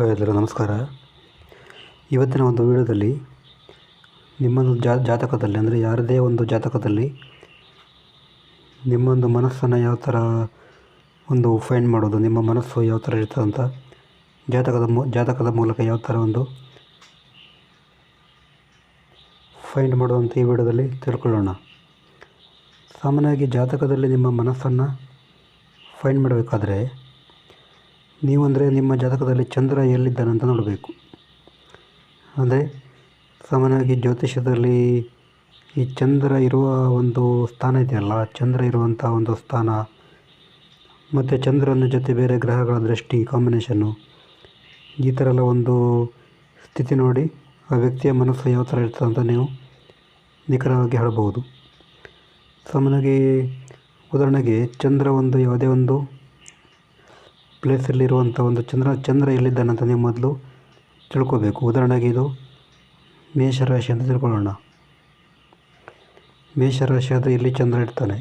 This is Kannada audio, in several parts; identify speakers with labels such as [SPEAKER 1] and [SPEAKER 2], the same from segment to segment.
[SPEAKER 1] ಎಲ್ಲರಿಗೂ ನಮಸ್ಕಾರ. ಇವತ್ತಿನ ಒಂದು ವಿಡಿಯೋದಲ್ಲಿ ನಿಮ್ಮೊಂದು ಜಾತಕದಲ್ಲಿ, ಅಂದರೆ ಯಾರದೇ ಒಂದು ಜಾತಕದಲ್ಲಿ ನಿಮ್ಮೊಂದು ಮನಸ್ಸನ್ನು ಯಾವ ಥರ ಒಂದು ಫೈಂಡ್ ಮಾಡೋದು, ನಿಮ್ಮ ಮನಸ್ಸು ಯಾವ ಥರ ಇರ್ತದೆ ಅಂತ, ಜಾತಕದ ಜಾತಕದ ಮೂಲಕ ಯಾವ ಥರ ಒಂದು ಫೈಂಡ್ ಮಾಡೋದು ಅಂತ ಈ ವಿಡಿಯೋದಲ್ಲಿ ತಿಳ್ಕೊಳ್ಳೋಣ. ಸಾಮಾನ್ಯವಾಗಿ ಜಾತಕದಲ್ಲಿ ನಿಮ್ಮ ಮನಸ್ಸನ್ನು ಫೈಂಡ್ ಮಾಡಬೇಕಾದ್ರೆ ನೀವು ಅಂದರೆ ನಿಮ್ಮ ಜಾತಕದಲ್ಲಿ ಚಂದ್ರ ಎಲ್ಲಿದ್ದಾನೆ ಅಂತ ನೋಡಬೇಕು. ಅಂದರೆ ಸಾಮಾನ್ಯವಾಗಿ ಜ್ಯೋತಿಷ್ಯದಲ್ಲಿ ಈ ಚಂದ್ರ ಇರುವ ಒಂದು ಸ್ಥಾನ ಇದೆಯಲ್ಲ, ಚಂದ್ರ ಇರುವಂಥ ಒಂದು ಸ್ಥಾನ. ಮತ್ತು ಚಂದ್ರನ ಜೊತೆ ಬೇರೆ ಗ್ರಹಗಳ ದೃಷ್ಟಿ ಕಾಂಬಿನೇಷನ್ನು ಈ ಥರ ಎಲ್ಲ ಒಂದು ಸ್ಥಿತಿ ನೋಡಿ ಆ ವ್ಯಕ್ತಿಯ ಮನಸ್ಸು ಯಾವ ಥರ ಇರ್ತದೆ ಅಂತ ನೀವು ನಿಖರವಾಗಿ ಹೇಳಬಹುದು ಸಾಮಾನ್ಯವಾಗಿ ಉದಾಹರಣೆಗೆ ಚಂದ್ರ ಒಂದು ಯಾವುದೇ ಒಂದು ಪ್ಲೇಸಲ್ಲಿರುವಂಥ ಒಂದು ಚಂದ್ರ ಚಂದ್ರ ಎಲ್ಲಿದ್ದಾನೆ ಅಂತ ನೀವು ಮೊದಲು ತಿಳ್ಕೋಬೇಕು. ಉದಾಹರಣೆಗೆ ಇದು ಮೇಷರಾಶಿ ಅಂತ ತಿಳ್ಕೊಳ್ಳೋಣ. ಮೇಷರಾಶಿ ಆದರೆ ಇಲ್ಲಿ ಚಂದ್ರ ಇರ್ತಾನೆ.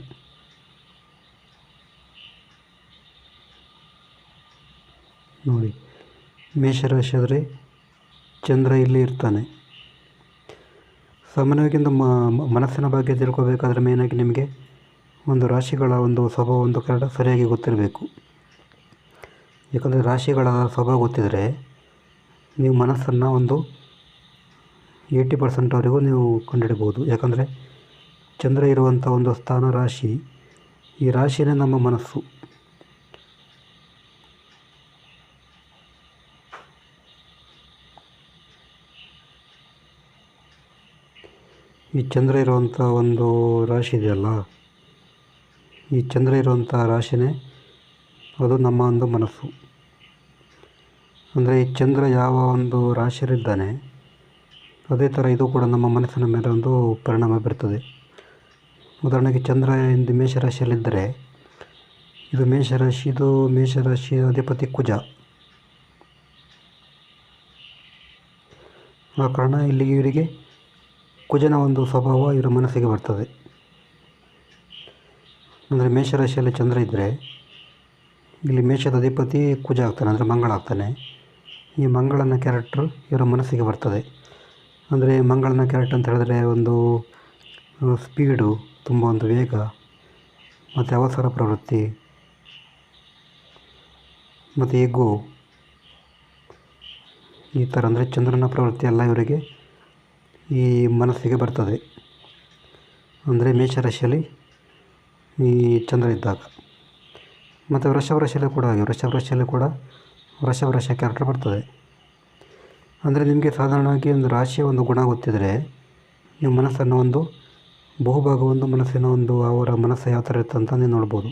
[SPEAKER 1] ನೋಡಿ, ಮೇಷರಾಶಿ ಆದರೆ ಚಂದ್ರ ಇಲ್ಲಿ ಇರ್ತಾನೆ. ಸಾಮಾನ್ಯವಾಗಿ ಒಂದು ಮನಸ್ಸಿನ ಬಗ್ಗೆ ತಿಳ್ಕೋಬೇಕಾದ್ರೆ ಮೇನಾಗಿ ನಿಮಗೆ ಒಂದು ರಾಶಿಗಳ ಒಂದು ಸ್ವಭಾವ ಒಂದು ಕನ್ನಡ ಸರಿಯಾಗಿ ಗೊತ್ತಿರಬೇಕು. ಯಾಕಂದರೆ ರಾಶಿಗಳ ಸ್ವಭಾವ ಗೊತ್ತಿದ್ದರೆ ನೀವು ಮನಸ್ಸನ್ನು ಒಂದು ಏಯ್ಟಿ ಪರ್ಸೆಂಟ್ವರೆಗೂ ನೀವು ಕಂಡುಹಿಡ್ಬೋದು. ಯಾಕಂದರೆ ಚಂದ್ರ ಇರುವಂಥ ಒಂದು ಸ್ಥಾನ ರಾಶಿ, ಈ ರಾಶಿಯೇ ನಮ್ಮ ಮನಸ್ಸು. ಈ ಚಂದ್ರ ಇರುವಂಥ ಒಂದು ರಾಶಿ ಇದೆಯಲ್ಲ, ಈ ಚಂದ್ರ ಇರುವಂಥ ರಾಶಿನೇ ಅದು ನಮ್ಮ ಒಂದು ಮನಸ್ಸು. ಅಂದರೆ ಈ ಚಂದ್ರ ಯಾವ ಒಂದು ರಾಶಿಯಲ್ಲಿದ್ದಾನೆ, ಅದೇ ಥರ ಇದು ಕೂಡ ನಮ್ಮ ಮನಸ್ಸಿನ ಮೇಲೆ ಒಂದು ಪರಿಣಾಮ ಬೀರ್ತದೆ. ಉದಾಹರಣೆಗೆ ಚಂದ್ರ ಇಂದು ಮೇಷರಾಶಿಯಲ್ಲಿದ್ದರೆ, ಇದು ಮೇಷರಾಶಿ ಇದು ಮೇಷರಾಶಿ ಅಧಿಪತಿ ಕುಜ. ಆ ಕಾರಣ ಇಲ್ಲಿಗೆ ಇವರಿಗೆ ಕುಜನ ಒಂದು ಸ್ವಭಾವ ಇವರ ಮನಸ್ಸಿಗೆ ಬರ್ತದೆ. ಅಂದರೆ ಮೇಷರಾಶಿಯಲ್ಲಿ ಚಂದ್ರ ಇದ್ದರೆ ಇಲ್ಲಿ ಮೇಷದ ಅಧಿಪತಿ ಕುಜ ಆಗ್ತಾನೆ, ಅಂದರೆ ಮಂಗಳ ಆಗ್ತಾನೆ. ಈ ಮಂಗಳನ ಕ್ಯಾರೆಕ್ಟ್ರು ಇವರ ಮನಸ್ಸಿಗೆ ಬರ್ತದೆ. ಅಂದರೆ ಮಂಗಳನ ಕ್ಯಾರೆಕ್ಟರ್ ಅಂತ ಹೇಳಿದ್ರೆ ಒಂದು ಸ್ಪೀಡು ತುಂಬ ಒಂದು ವೇಗ, ಮತ್ತು ಅವಸರ ಪ್ರವೃತ್ತಿ, ಮತ್ತು ಎಗ್ಗು ಈ ಥರ ಅಂದರೆ ಚಂದ್ರನ ಪ್ರವೃತ್ತಿ ಎಲ್ಲ ಇವರಿಗೆ ಈ ಮನಸ್ಸಿಗೆ ಬರ್ತದೆ. ಅಂದರೆ ಮೇಷರಾಶಿಯಲ್ಲಿ ಈ ಚಂದ್ರ ಇದ್ದಾಗ. ಮತ್ತು ವೃಷಭ ರಾಶಿಯಲ್ಲಿ ಕೂಡ ಹಾಗೆ ವೃಷಭ ರಾಶಿಯಲ್ಲಿ ಕೂಡ ವೃಷಭ ರಾಶಿಯ ಕ್ಯಾರೆಕ್ಟರ್ ಬರ್ತದೆ. ಅಂದರೆ ನಿಮಗೆ ಸಾಧಾರಣವಾಗಿ ಒಂದು ರಾಶಿಯ ಒಂದು ಗುಣ ಗೊತ್ತಿದ್ದರೆ ನಿಮ್ಮ ಮನಸ್ಸನ್ನು ಒಂದು ಬಹುಭಾಗ ಒಂದು ಮನಸ್ಸಿನ ಒಂದು ಅವರ ಮನಸ್ಸು ಯಾವ ಥರ ಇರುತ್ತೆ ಅಂತ ನೀವು ನೋಡ್ಬೋದು.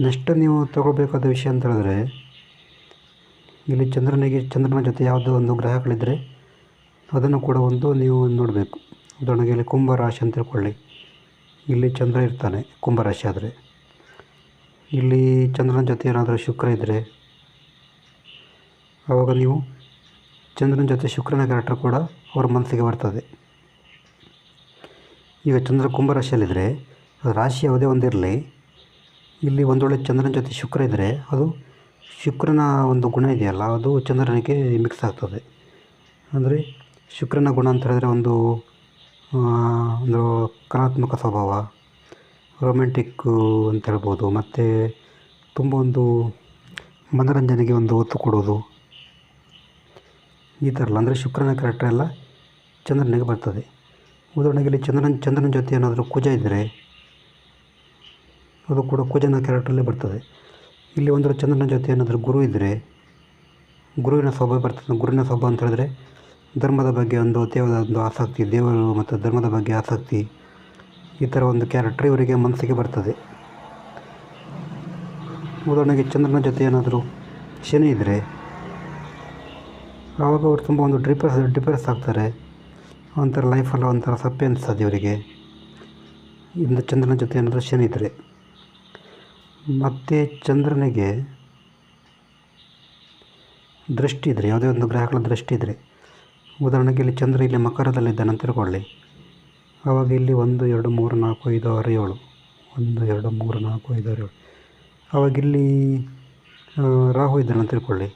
[SPEAKER 1] ನೆಕ್ಸ್ಟ್ ನೀವು ತಗೋಬೇಕಾದ ವಿಷಯ ಅಂತ ಹೇಳಿದ್ರೆ, ಇಲ್ಲಿ ಚಂದ್ರನಿಗೆ, ಚಂದ್ರನ ಜೊತೆ ಯಾವುದೋ ಒಂದು ಗ್ರಹಗಳಿದ್ದರೆ ಅದನ್ನು ಕೂಡ ಒಂದು ನೀವು ನೋಡಬೇಕು. ಉದಾಹರಣೆಗೆ ಇಲ್ಲಿ ಕುಂಭ ರಾಶಿ ಅಂತ ತಿಳ್ಕೊಳ್ಳಿ. ಇಲ್ಲಿ ಚಂದ್ರ ಇರ್ತಾನೆ ಕುಂಭರಾಶಿ ಆದರೆ. ಇಲ್ಲಿ ಚಂದ್ರನ ಜೊತೆ ಏನಾದರೂ ಶುಕ್ರ ಇದ್ದರೆ ಆವಾಗ ನೀವು ಚಂದ್ರನ ಜೊತೆ ಶುಕ್ರನ ಕ್ಯಾರೆಕ್ಟರ್ ಕೂಡ ಅವರ ಮನಸ್ಸಿಗೆ ಬರ್ತದೆ. ಈಗ ಚಂದ್ರ ಕುಂಭರಾಶಿಯಲ್ಲಿದ್ದರೆ ಅದು ರಾಶಿ ಯಾವುದೇ ಒಂದಿರಲಿ, ಇಲ್ಲಿ ಒಂದೊಳ್ಳೆ ಚಂದ್ರನ ಜೊತೆ ಶುಕ್ರ ಇದ್ದರೆ ಅದು ಶುಕ್ರನ ಒಂದು ಗುಣ ಇದೆಯಲ್ಲ, ಅದು ಚಂದ್ರನಿಗೆ ಮಿಕ್ಸ್ ಆಗ್ತದೆ. ಅಂದರೆ ಶುಕ್ರನ ಗುಣ ಅಂತ ಹೇಳಿದ್ರೆ ಒಂದು ಒಂದು ಕಲಾತ್ಮಕ ಸ್ವಭಾವ ರೊಮ್ಯಾಂಟಿಕ್ಕು ಅಂತ ಹೇಳ್ಬೋದು ಮತ್ತು ತುಂಬ ಒಂದು ಮನೋರಂಜನೆಗೆ ಒಂದು ಒತ್ತು ಕೊಡೋದು. ಈ ಥರ ಎಲ್ಲ ಅಂದರೆ ಶುಕ್ರನ ಕ್ಯಾರೆಕ್ಟರ್ ಎಲ್ಲ ಚಂದ್ರನಿಗೆ ಬರ್ತದೆ. ಉದಾಹರಣೆಗೆ ಇಲ್ಲಿ ಚಂದ್ರನ ಚಂದ್ರನ ಜೊತೆ ಏನಾದರೂ ಕುಜ ಇದ್ದರೆ ಅದು ಕೂಡ ಕುಜನ ಕ್ಯಾರೆಕ್ಟ್ರಲ್ಲೇ ಬರ್ತದೆ. ಇಲ್ಲಿ ಒಂದು ಚಂದ್ರನ ಜೊತೆ ಏನಾದರೂ ಗುರು ಇದ್ದರೆ ಗುರುವಿನ ಸ್ವಭಾವ ಬರ್ತದೆ. ಗುರುವಿನ ಸ್ವಭಾವ ಅಂತ ಹೇಳಿದ್ರೆ ಧರ್ಮದ ಬಗ್ಗೆ ಒಂದು ದೇವರ ಒಂದು ಆಸಕ್ತಿ, ದೇವರು ಮತ್ತು ಧರ್ಮದ ಬಗ್ಗೆ ಆಸಕ್ತಿ ಈ ಥರ ಒಂದು ಕ್ಯಾರೆಕ್ಟರ್ ಇವರಿಗೆ ಮನಸ್ಸಿಗೆ ಬರ್ತದೆ. ಉದಾಹರಣೆಗೆ ಚಂದ್ರನ ಜೊತೆ ಏನಾದರೂ ಶನಿ ಇದ್ದರೆ ಆವಾಗ ಅವರು ತುಂಬ ಒಂದು ಡಿಪ್ರೆಸ್ ಡಿಪ್ರೆಸ್ ಆಗ್ತಾರೆ. ಒಂಥರ ಲೈಫಲ್ಲ ಒಂಥರ ಸಪ್ಪೆ ಅನಿಸ್ತದೆ ಇವರಿಗೆ. ಇಂದ ಚಂದ್ರನ ಜೊತೆ ಏನಾದರೂ ಶನಿ ಇದ್ದರೆ ಮತ್ತು ಚಂದ್ರನಿಗೆ ದೃಷ್ಟಿ ಇದ್ದರೆ ಯಾವುದೇ ಒಂದು ಗ್ರಹಗಳ ದೃಷ್ಟಿ ಇದ್ದರೆ ಉದಾಹರಣೆಗೆ ಇಲ್ಲಿ ಚಂದ್ರ ಇಲ್ಲಿ ಮಕರದಲ್ಲಿದ್ದಾನೆ ಅಂತ ತಿಳ್ಕೊಳ್ಳಿ. ಆವಾಗ ಇಲ್ಲಿ ಒಂದು, ಎರಡು, ಮೂರು, ನಾಲ್ಕು, ಐದು, ಆರು, ಏಳು. ಒಂದು, ಎರಡು, ಮೂರು, ನಾಲ್ಕು, ಐದು, ಆರು, ಏಳು. ಆವಾಗ ಇಲ್ಲಿ ರಾಹು ಇದ್ದಾನೆ ಅಂತ ತಿಳ್ಕೊಳ್ಳಿ.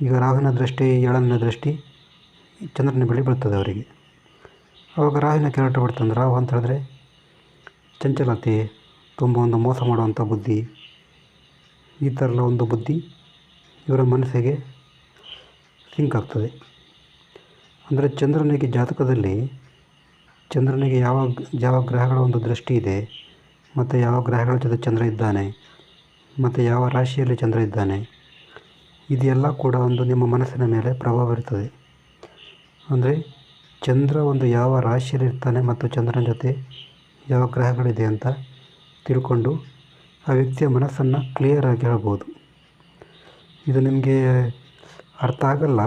[SPEAKER 1] ಈಗ ರಾಹುವಿನ ದೃಷ್ಟಿ, ಏಳನ ದೃಷ್ಟಿ, ಚಂದ್ರನ ಬಳಿ ಬೀಳ್ತದೆ ಅವರಿಗೆ. ಆವಾಗ ರಾಹುವಿನ ಕ್ಯಾರೆಕ್ಟರ್ ಬಿಡ್ತಂದ್ರೆ ರಾಹು ಅಂತ ಹೇಳಿದ್ರೆ, ಚಂಚಲತೆ, ತುಂಬ ಒಂದು ಮೋಸ ಮಾಡುವಂಥ ಬುದ್ಧಿ, ಈ ಥರ ಒಂದು ಬುದ್ಧಿ, ಇವರ ಮನಸ್ಸಿಗೆ ಸಿಂಕ್ ಆಗ್ತದೆ. ಅಂದರೆ ಚಂದ್ರನಿಗೆ ಜಾತಕದಲ್ಲಿ ಚಂದ್ರನಿಗೆ ಯಾವ ಯಾವ ಗ್ರಹಗಳ ಒಂದು ದೃಷ್ಟಿ ಇದೆ, ಮತ್ತು ಯಾವ ಗ್ರಹಗಳ ಜೊತೆ ಚಂದ್ರ ಇದ್ದಾನೆ, ಮತ್ತು ಯಾವ ರಾಶಿಯಲ್ಲಿ ಚಂದ್ರ ಇದ್ದಾನೆ, ಇದೆಲ್ಲ ಕೂಡ ಒಂದು ನಿಮ್ಮ ಮನಸ್ಸಿನ ಮೇಲೆ ಪ್ರಭಾವ ಬೀರ್ತದೆ. ಅಂದರೆ ಚಂದ್ರ ಒಂದು ಯಾವ ರಾಶಿಯಲ್ಲಿ ಇರ್ತಾನೆ ಮತ್ತು ಚಂದ್ರನ ಜೊತೆ ಯಾವ ಗ್ರಹಗಳಿದೆ ಅಂತ ತಿಳ್ಕೊಂಡು ಆ ವ್ಯಕ್ತಿಯ ಮನಸ್ಸನ್ನು ಕ್ಲಿಯರಾಗಿ ಹೇಳ್ಬೋದು. ಇದು ನಿಮಗೆ ಅರ್ಥ ಆಗಲ್ಲ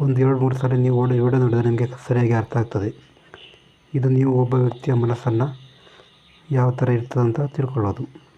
[SPEAKER 1] ಒಂದು ಎರಡು ಮೂರು ಸಲ ನೀವು ಓಡಿ ವಿಡಿಯೋ ನೋಡಿದರೆ ನಿಮಗೆ ಸರಿಯಾಗಿ ಅರ್ಥ ಆಗ್ತದೆ. ಇದು ನೀವು ಒಬ್ಬ ವ್ಯಕ್ತಿಯ ಮನಸ್ಸನ್ನು ಯಾವ ಥರ ಇರ್ತದಂತ ತಿಳ್ಕೊಳ್ಳೋದು.